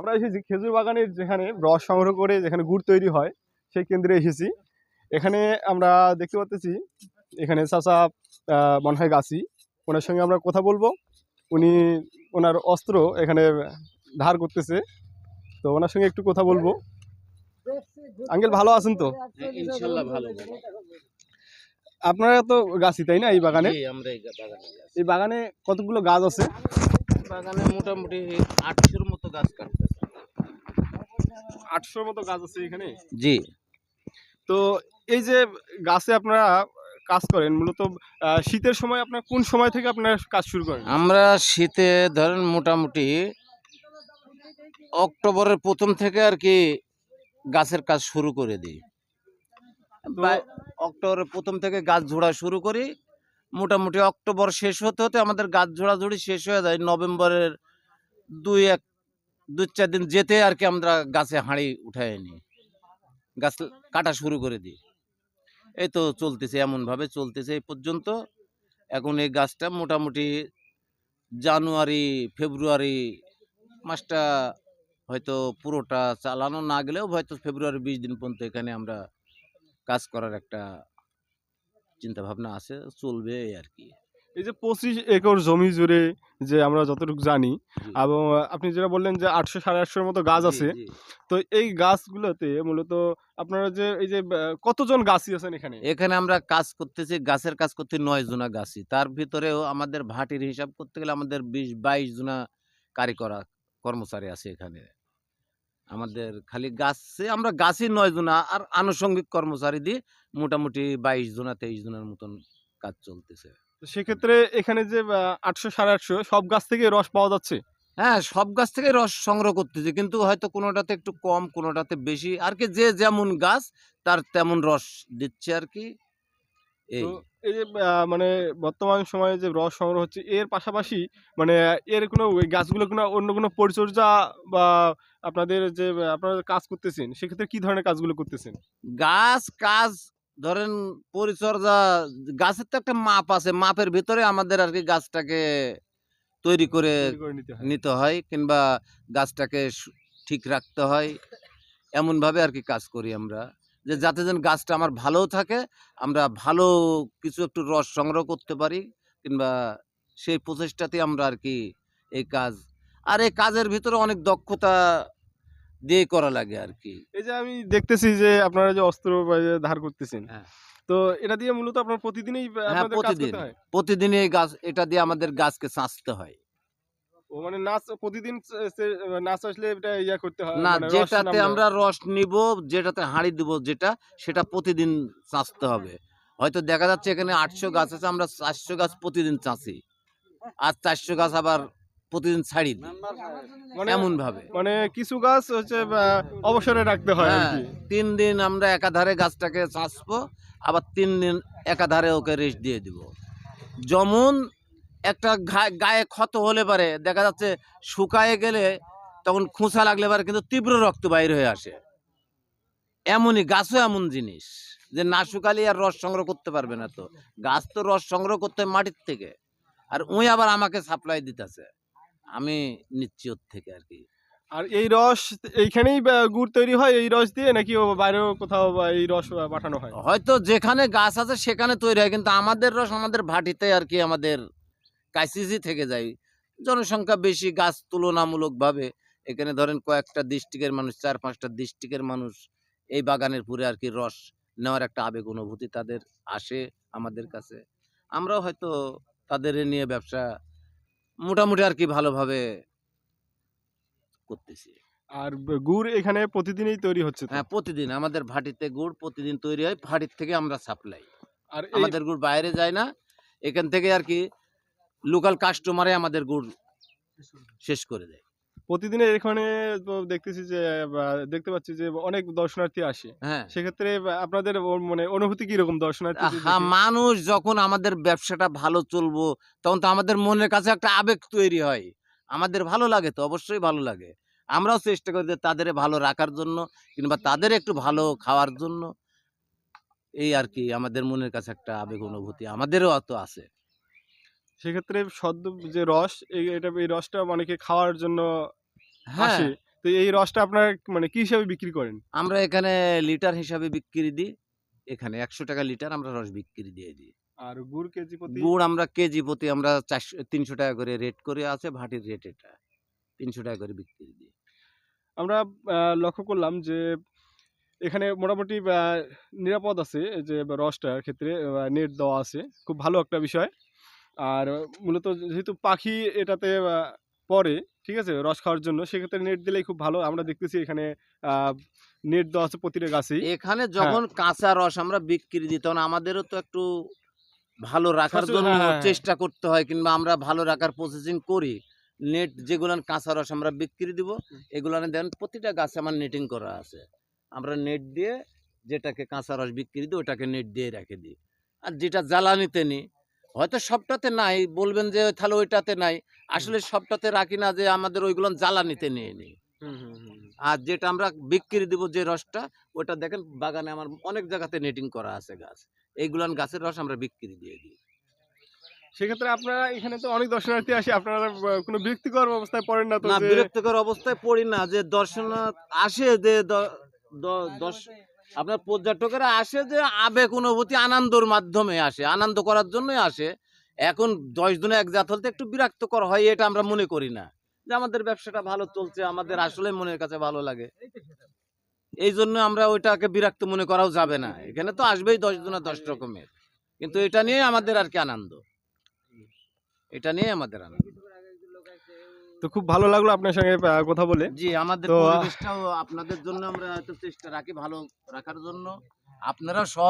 আমরা এসেছি খেজুর বাগানের যেখানে রস সংগ্রহ করে যেখানে গুড় তৈরি হয় সেই কেন্দ্রে এসেছি। এখানে আমরা দেখতে পাচ্ছি এখানে চাচা আহ, মনে হয় গাছি। ওনার সঙ্গে আমরা কথা বলব। উনি ওনার অস্ত্র এখানে ধার করতেছে। তো ওনার সঙ্গে একটু কথা বলব। আঙ্কেল ভালো আছেন তো? ইনশাল্লাহ ভালো আপনারা তো গাছি তাই না এই বাগানে? এই বাগানে কতগুলো গাছ আছে? বাগানে মোটামুটি আটশোর মতো গাছ কাটতেছে আটশোর মতো গাছ আছে এখানে? জি। তো এই যে গাছে আপনারা কাজ করেন মূলত শীতের সময় আপনার কোন সময় থেকে আপনারা কাজ শুরু করেন? আমরা শীতে ধরেন মোটামুটি অক্টোবরের প্রথম থেকে আর কি গাছের কাজ শুরু করে দিই। অক্টোবরের প্রথম থেকে গাছ ঝোড়া শুরু করি। মোটামুটি অক্টোবর শেষ হতে হতে আমাদের গাছ ঝোড়াঝুড়ি শেষ হয়ে যায়। নভেম্বরের দুই এক দুই চার দিন যেতে আর কি আমরা গাছে হাঁড়ি উঠাই নিই গাছ কাটা শুরু করে দিই। এই তো চলতেছে, এমনভাবে চলতেছে এই পর্যন্ত। এখন এই গাছটা মোটামুটি জানুয়ারি, ফেব্রুয়ারি মাসটা হয়তো পুরোটা চালানো না গেলেও হয়তো ফেব্রুয়ারি বিশ দিন পর্যন্ত এখানে আমরা কাজ করার একটা চিন্তা ভাবনা আছে, চলবে আর কি। এই যে পঁচিশ একর জমি জুড়ে যে আমরা যতটুকু জানি এবং আপনি যেটা বললেন যে আটশো সাড়ে আটশোর মতো গাছ আছে। তো এই গাছগুলোতে মূলত আপনারা যে এই যে কতজন গাছই আছেন এখানে? এখানে আমরা কাজ করতেছি গাছের কাজ করতে নয় জোনা গাছি তার ভিতরেও আমাদের ভাটির হিসাব করতে গেলে আমাদের বিশ বাইশ জনা কারিকরা কর্মচারী আছে এখানে। আমাদের খালি গাছে আমরা গাছই নয় জনা আর আনুষঙ্গিক কর্মচারী দিয়ে মোটামুটি বাইশ জনা তেইশ জনের মতন কাজ চলতেছে। সেক্ষেত্রে এখানে যে আটশো সাড়ে আটশো সব গাছ থেকে রস পাওয়া যাচ্ছে? হ্যাঁ সব গাছ থেকে রস সংগ্রহ করতেছি। কিন্তু হয়তো কোনোটাতে একটু কম কোনোটাতে বেশি। আর কি যে যেমন গাছ তার তেমন রস দিচ্ছে আর কি। এই। এই যে মানে বর্তমান সময়ে যে রস সংগ্রহ হচ্ছে এর পাশাপাশি মানে এর কোনো ওই গাছগুলো কোনো অন্য কোনো পরিচর্যা বা আপনাদের যে আপনারা কাজ করতেছেন সেক্ষেত্রে কি ধরনের কাজগুলো করতেছেন? গাছ কাজ ধরেন পরিচর্যা গাছের তো একটা মাপ আছে মাপের ভিতরে আমাদের আর কি গাছটাকে তৈরি করে নিতে হয়। কিংবা গাছটাকে ঠিক রাখতে হয়। এমনভাবে আর কি কাজ করি আমরা। যে যাতে যেন গাছটা আমার ভালোও থাকে আমরা ভালো কিছু একটু রস সংগ্রহ করতে পারি কিংবা সেই প্রচেষ্টাতে আমরা আর কি এই কাজ। আর এই কাজের ভিতরে অনেক দক্ষতা দিয়ে করা লাগে আর কি এই যে আমি দেখতেছি যে আপনারা যে অস্ত্র ধার করতেছেন হ্যাঁ। তো এটা দিয়ে মূলত আপনার প্রতিদিনই হ্যাঁ প্রতিদিন। প্রতিদিন এই গাছ এটা দিয়ে আমাদের গাছকে চাঁচতে হয়। ও মানে নাচ প্রতিদিন সে- সে- নাচ আসলে এটা ইয়া করতে হয় না মানে যেটাতে আমরা রস নিব যেটাতে হাঁড়ি দিব যেটা সেটা প্রতিদিন চাঁচতে হবে। হয়তো দেখা যাচ্ছে এখানে আটশো গাছ আছে আমরা চারশো গাছ প্রতিদিন চাঁচি আর চারশো গাছ আবার প্রতিদিন ছাড়ি দিই। মানে এমন ভাবে মানে কিছু গাছ হচ্ছে অবসরে রাখতে হয় হ্যাঁ তিন দিন আমরা একাধারে গাছটাকে চাঁচবো আবার তিন দিন একাধারে ওকে রেস্ট দিয়ে দিব। যেমন একটা গায়ে ক্ষত হলে পারে দেখা যাচ্ছে শুকায়ে গেলে তখন খোঁচা লাগলে পারে কিন্তু তীব্র রক্ত বাইর হয়ে আসে। এমনই গাছও এমন জিনিস যে না শুকালে আর রস সংগ্রহ করতে পারবে না তো। গাছ তো রস সংগ্রহ করতে হয় মাটির থেকে আর উই আবার আমাকে সাপ্লাই দিতেছে। আমি নিচ্ছি ওর থেকে আর কি আর এই রস এইখানেই গুড় তৈরি হয় এই রস দিয়ে নাকি বাইরেও কোথাও এই রস পাঠানো হয়? হয়তো যেখানে গাছ আছে সেখানে তৈরি হয় কিন্তু আমাদের রস আমাদের ভাটিতে আর কি আমাদের কাইসিসি থেকে যায়। জনসংখ্যা বেশি গাছ তুলনামূলকভাবে। এখানে ধরেন কয়েকটা ডিস্ট্রিক্টের মানুষ চার পাঁচটা ডিস্ট্রিক্টের মানুষ এই বাগানের পুরে আর কি রস নেওয়ার একটা আবেগ অনুভূতি তাদের আসে আমাদের কাছে। আমরাও হয়তো তাদের নিয়ে ব্যবসা মোটামুটি আর কি ভালোভাবে করতেছি। আর গুড় এখানে প্রতিদিনই তৈরি হচ্ছে হ্যাঁ প্রতিদিন। আমাদের ভাটিতে গুড় প্রতিদিন তৈরি হয় ভাটির থেকে আমরা সাপ্লাই। আর আমাদের গুড় বাইরে যায় না এখান থেকে আর কি লোকাল কাস্টমারে আমাদের গুড় শেষ করে দেয়। প্রতিদিনের এখানে তো দেখতেছি যে বা, দেখতে পাচ্ছি যে অনেক দর্শনার্থী আসে। হ্যাঁ। সেক্ষেত্রে আপনাদের ও- মানে অনুভূতি কীরকম দর্শনার্থী হ্যাঁ মানুষ যখন আমাদের ব্যবসাটা ভালো চলবো তখন তো আমাদের মনের কাছে একটা আবেগ তৈরি হয়। আমাদের ভালো লাগে তো অবশ্যই ভালো লাগে। আমরাও চেষ্টা করি যে তাদের ভালো রাখার জন্য কিংবা তাদের একটু ভালো খাওয়ার জন্য। এই আর কি আমাদের মনের কাছে একটা আবেগ অনুভূতি আমাদেরও অত আছে। সেক্ষেত্রে সদ্য যে রস এই এটা এই রসটা অনেকে খাওয়ার জন্য হ্যাঁ। আসে তো এই রসটা আপনার মানে কি হিসাবে বিক্রি করেন? আমরা এখানে লিটার হিসাবে বিক্রি দিই এখানে একশো টাকা লিটার আমরা রস বিক্রি দিয়ে দিই। আর গুড় কেজি প্রতি? গুড় আমরা কেজি প্রতি আমরা চারশো তিনশো টাকা করে রেট করে আছে ভাটির রেট এটা। তিনশো টাকা করে বিক্রি দিই। আমরা আহ, লক্ষ্য করলাম যে এখানে মোটামুটি আহ, নিরাপদ আছে এই যে রসটার ক্ষেত্রে নেট দেওয়া আছে। খুব ভালো একটা বিষয়। আর মূলত যেহেতু পাখি এটাতে আহ, পড়ে ঠিক আছে? রস খাওয়ার জন্য। সেক্ষেত্রে নেট দিলেই খুব ভালো। আমরা দেখতেছি এখানে নেট দেওয়া আছে প্রতিটা গাছেই। এখানে যখন হ্যাঁ। কাঁচা রস আমরা বিক্রি দিই তখন আমাদেরও তো একটু ভালো রাখার জন্য হ্যাঁ। চেষ্টা করতে হয় কিংবা আমরা ভালো রাখার প্রসেসিং করি। নেট যেগুলান কাঁচা রস আমরা বিক্রি দিব এগুলানে দেন প্রতিটা গাছে আমার নেটিং করা আছে। আমরা নেট দিয়ে যেটাকে কাঁচা রস বিক্রি দিই ওটাকে নেট দিয়ে রেখে দিই। আর যেটা জ্বালানিতে নিই হয়তো সবটাতে নাই বলবেন যে তাহলে ওইটাতে নাই। আসলে সবটাতে রাখি না যে আমাদের ওইগুলো জ্বালানিতে নিয়ে নিই। আর যেটা আমরা বিক্রি দিব যে রসটা ওটা দেখেন বাগানে আমার অনেক জায়গাতে নেটিং করা আছে গাছ। এইগুলান গাছের রস আমরা বিক্রি দিয়ে দিই। সেক্ষেত্রে আপনারা এখানে তো অনেক দর্শনার্থী আসে আপনারা কোনো বিরক্তিকর অবস্থায় পড়েন না তো না বিরক্তিকর অবস্থায় পড়ি না যে দর্শনার্থ আসে যে দশ আপনার পর্যটকেরা আসে যে আবেগ অনুভূতি, আনন্দর মাধ্যমে আসে, আনন্দ করার জন্যই আসে। এখন দশ দিনে এক জাত হলতে একটু বিরক্তকর হয়, এটা আমরা মনে করি না। যে আমাদের ব্যবসাটা ভালো চলছে, আমাদের আসলে মনের কাছে ভালো লাগে। এই জন্য আমরা ওইটাকে বিরক্ত মনে করাও যাবে না। এখানে তো আসবেই দশ জনে দশ রকমের। কিন্তু এটা নিয়ে আমাদের আর কি আনন্দ। এটা নিয়ে আমাদের আনন্দ। তো খুব ভালো লাগল আপনার সঙ্গে কথা বলে। জি আমাদের পরিবেশটাও আপনাদের জন্য আমরা হয়তো চেষ্টা রাখি ভালো রাখার জন্য। আপনারা সহ